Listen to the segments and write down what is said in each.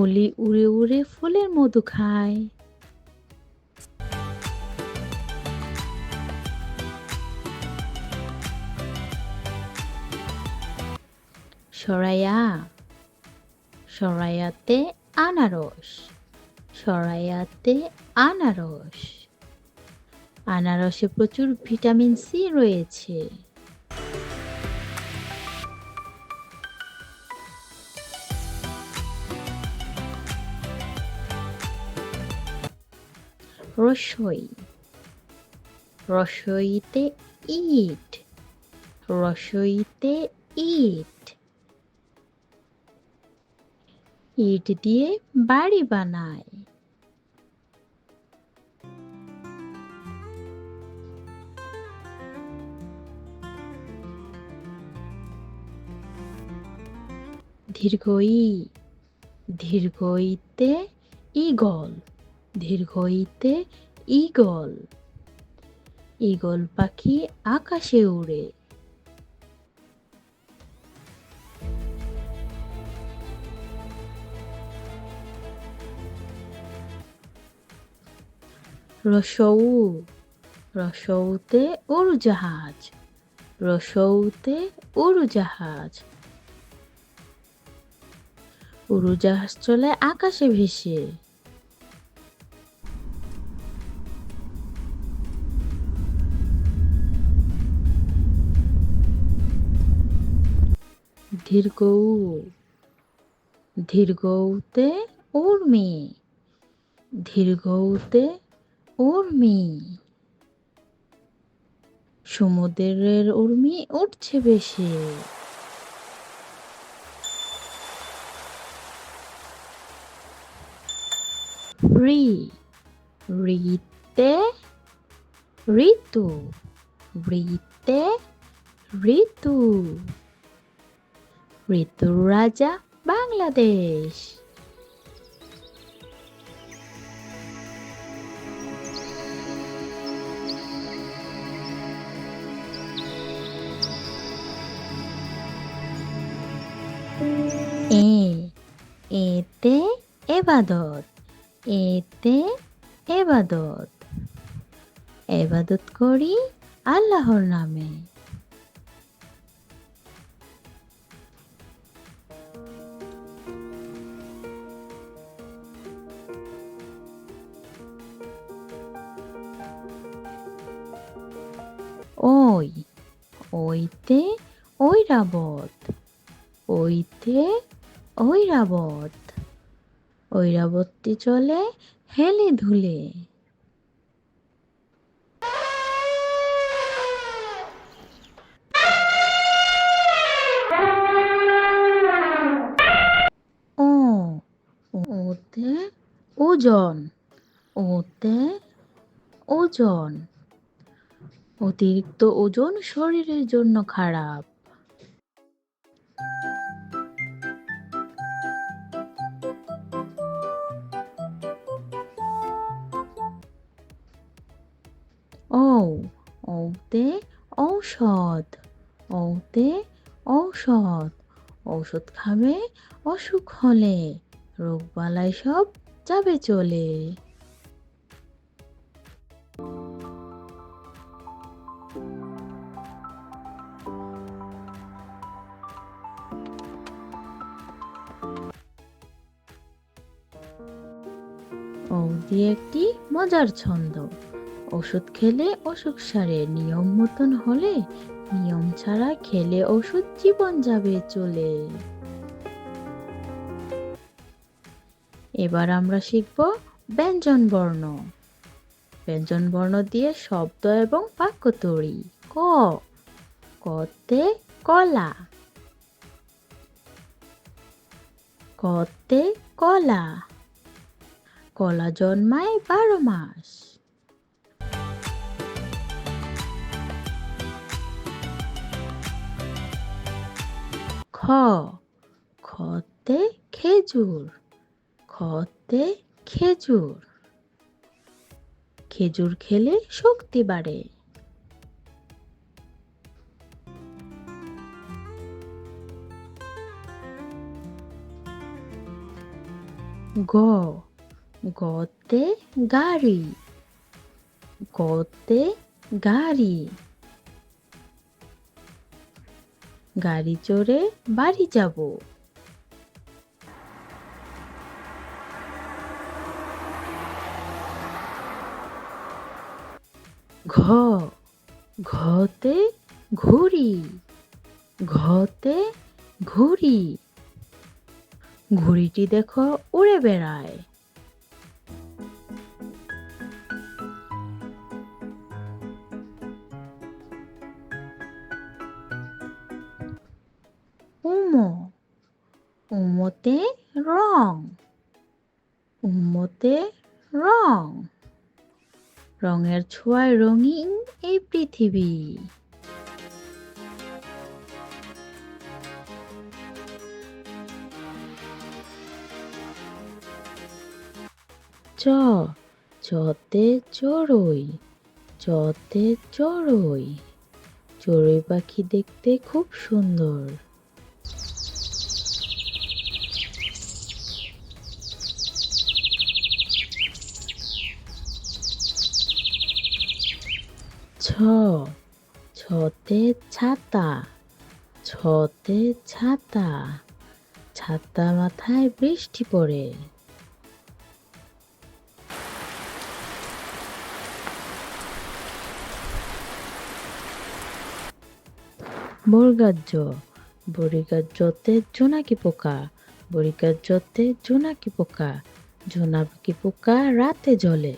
অলি উড়ে উড়ে ফুলের মধু খায়। সরাইয়া সরাইয়াতে আনারস সরাইয়াতে আনারস। আনারসে প্রচুর ভিটামিন সি রয়েছে। রসই। রসইতে ইট। রসইতে ইট। ইট দিয়ে বাড়ি বানায়। দীর্ঘই দীর্ঘইতে ইগল দীর্ঘইতে ইগল ইগল পাখি আকাশে উড়ে। রসৌ, রসৌতে উড়োজাহাজ। রসৌতে উড়োজাহাজ। উড়োজাহাজ চলে আকাশে ভেসে। দীর্ঘৌ দীর্ঘৌতে উর্মি দীর্ঘৌতে উর্মি সমুদ্রের উর্মি উঠছে বেশি। রি রিতে ঋতু রিতে ঋতু। ঋতুর রাজা বাংলাদেশ এ এতে এবাদত এতে এবাদত। এবাদত করি আল্লাহর নামে। ওই ওইতে ঐরাবত ওইতে ঐরাবত ঐরাবতটি চলে হেলে ধুলে ও ওতে ওজন ওতে ওজন অতিরিক্ত ওজন শরীরের জন্য খারাপ। ও ওতে ঔষধ ওতে ঔষধ। ঔষধ খাবে, অসুখ হলে রোগবালাই সব যাবে চলে। ঔদি একটি মজার ছন্দ। ওষুধ খেলে অসুখ সারে, নিয়ম মতন হলে, নিয়ম ছাড়া খেলে ওষুধ জীবন যাবে চলে। এবার আমরা শিখব ব্যঞ্জন বর্ণ। ব্যঞ্জন বর্ণ দিয়ে শব্দ এবং বাক্য তৈরি ক। কতে কলা। কতে কলা। কলা জন্মায় বারো মাস। খ। খতে খেজুর। খতে খেজুর। খেজুর খেলে শক্তি বাড়ে। গ। গতে গাড়ি। গতে গাড়ি। গাড়ি চড়ে বাড়ি যাব। ঘতে ঘুড়ি ঘতে ঘুড়ি ঘুড়িটি দেখো উড়ে বেড়ায়। উমো উমোতে রং উমোতে রং। রঙের ছোঁয়ায় রঙিন এই পৃথিবী। চ, চতে চড়ুই চতে চড়ুই। চড়ুই পাখি দেখতে খুব সুন্দর। ছতে ছাতা ছতে ছাতা ছাতা মাথায় বৃষ্টি পড়ে বর্গাজ্য বরিগাজ্যতে জোনাকি পোকা বরিগাজ্যতে জোনাকি পোকা জোনাকি পোকা রাতে জ্বলে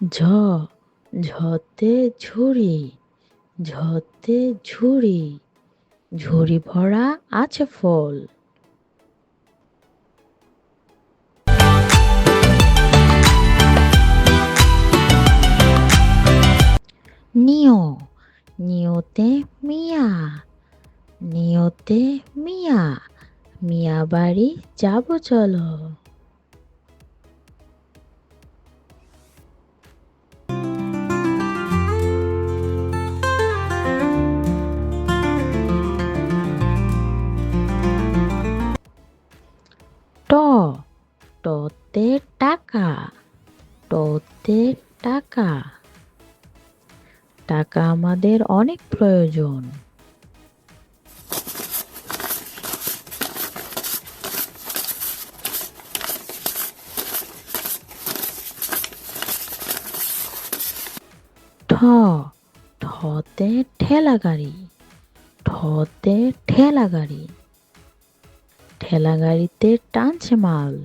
ঝ, ঝতে ঝুড়ি ঝতে ঝুড়ি ঝুড়ি ভরা আছে ফল। নিও নিয়তে মিয়া নিয়তে মিয়া মিয়া বাড়ি যাব চলো। টতে টাকা টতে টাকা। টাকা আমাদের অনেক প্রয়োজন। ঠ, ঠতে ঠেলা গাড়ি, ঠতে ঠেলা গাড়ি। ঠেলা গাড়িতে টানছে মাল।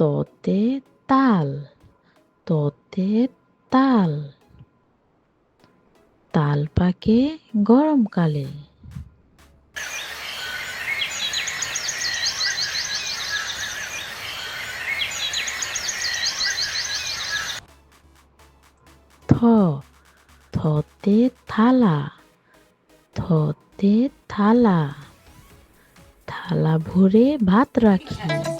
তোতে তাল তোতে তাল তাল পাকে গরমকালে থ। থতে থালা। থতে থালা। থালা ভরে ভাত রাখি।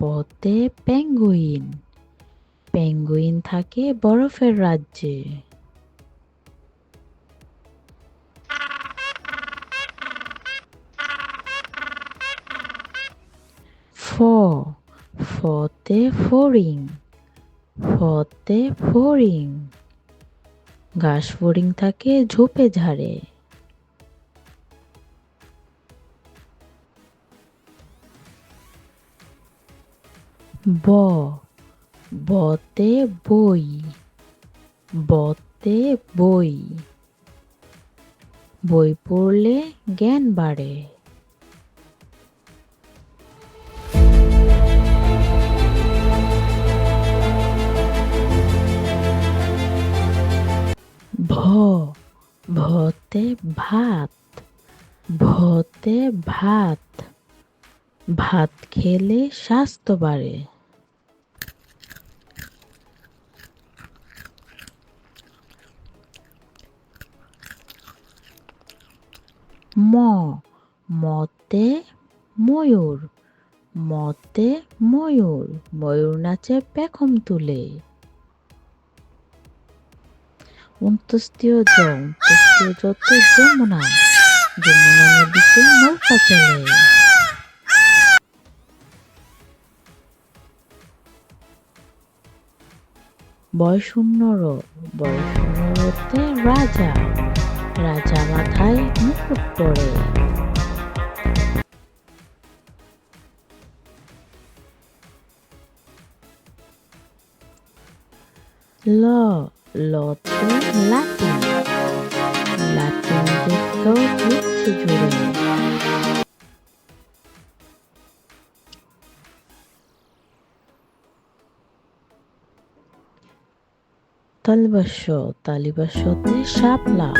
পতে পেঙ্গুইন। পেঙ্গুইন থাকে বরফের রাজ্যে। ফ, ফতে ফড়িং ফতে ফড়িং ঘাস ফড়িং থাকে ঝোপে ঝাড়ে। ব বতে বই বতে বই। বই পড়লে জ্ঞান বাড়ে। ভ ভতে ভাত ভতে ভাত। ভাত খেলে স্বাস্থ্য বাড়ে। ম, মতে ময়ূর মতে ময়ূর ময়ূর নাচে পেখম তুলে। উন্তস্তীয় জ যত যমুনা যমুনা নদীতে নৌকা চলে। বয়শূন্য র রাজা রাজা মাথায় মুকুট পরে। ল লতে লাটিন লাটিন দেখতেও ঘুরছে জুড়ে তালিবাস্য তালিবাস্যতে শাপলা।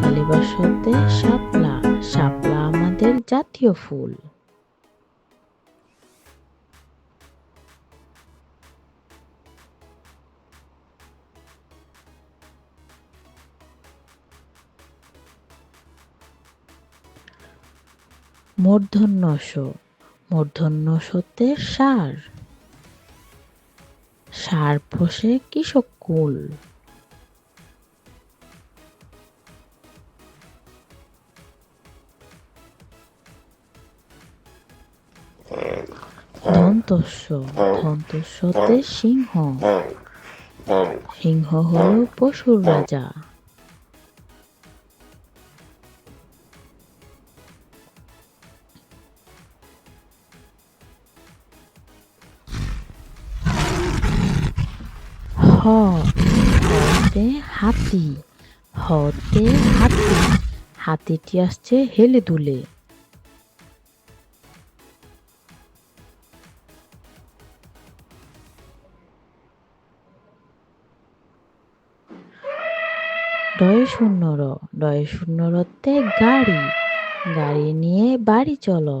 তালিবাস্যতে শাপলা শাপলা আমাদের জাতীয় ফুল। মূর্ধন্যস মূর্ধন্যসতে সার। সার ফসে কৃষক কুল। ধন্তস্য ধন্তস্যতে সিংহ। সিংহ হল পশুর রাজা। হতে হাতি। হাতিটি আসছে হেলে দুলে। ডয়ে শূন্য র ডয়ে শূন্য রতে গাড়ি। গাড়ি নিয়ে বাড়ি চলো।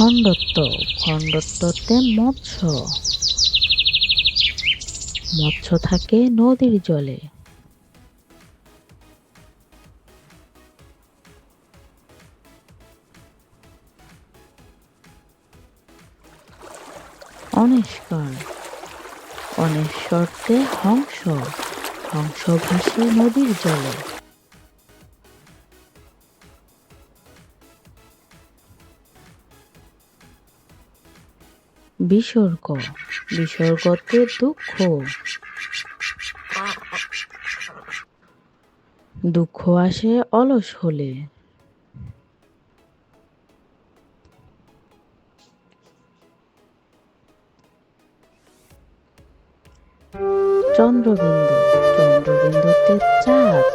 খণ্ডত্ব খণ্ডত্বতে মৎস্য। মৎস্য থাকে নদীর জলে। অনেস্কর অনেশ্বরতে হংস। হংস ভাসে নদীর জলে। বিসর্গ। বিসর্গতে দুঃখ। দুঃখ আসে অলস হলে। চন্দ্রবিন্দু। চন্দ্রবিন্দুতে চাঁদ।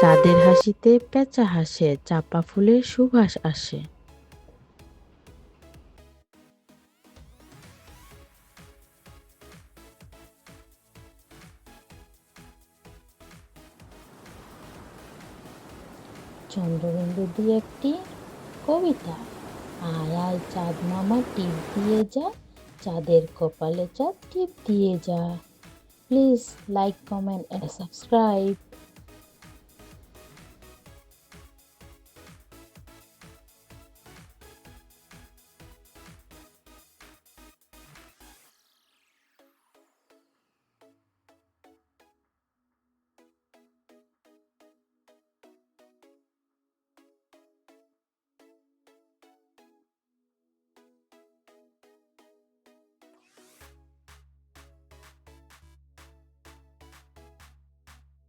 চাঁদের হাসিতে পেঁচা হাসে, চাপা ফুলের সুবাস আসে। দিয়ে একটি কবিতা। আয় আয় চাঁদ মামা টিপ দিয়ে যা, চাঁদের কপালে চাঁদ টিপ দিয়ে যা। Please like comment and subscribe